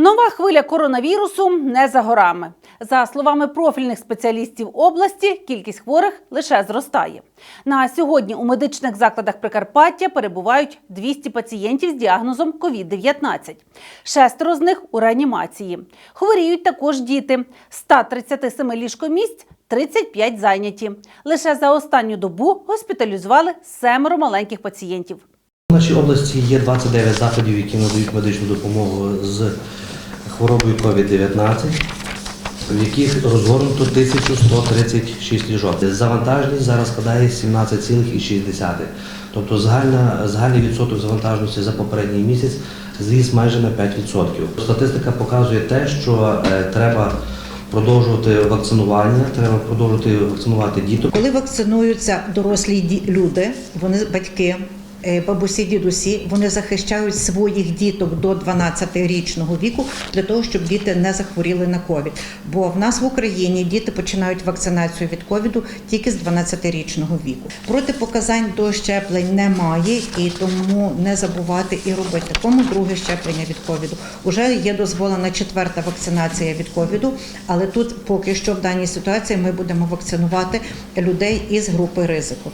Нова хвиля коронавірусу не за горами. За словами профільних спеціалістів області, кількість хворих лише зростає. На сьогодні у медичних закладах Прикарпаття перебувають 200 пацієнтів з діагнозом COVID-19. Шестеро з них у реанімації. Хворіють також діти. З 137 ліжкомісць 35 зайняті. Лише за останню добу госпіталізували семеро маленьких пацієнтів. У нашій області є 29 закладів, які надають медичну допомогу з хворобою COVID-19, в яких розгорнуто 1136 ліжок. Завантаженість зараз складає 17,6. Тобто загальна, загальний відсоток завантаженості за попередній місяць зріс майже на 5%. Статистика показує те, що е, треба продовжувати вакцинування, треба продовжувати вакцинувати діток. Коли вакцинуються дорослі люди, вони батьки. Е, Бабусі, дідусі, вони захищають своїх діток до 12-річного віку для того, щоб діти не захворіли на ковід. Бо в нас в Україні діти починають вакцинацію від ковіду тільки з 12-річного віку. Протипоказань до щеплень немає, і тому не забувати і робити. Кому друге щеплення від ковіду. Уже є дозволена четверта вакцинація від ковіду, але тут поки що в даній ситуації ми будемо вакцинувати людей із групи ризику.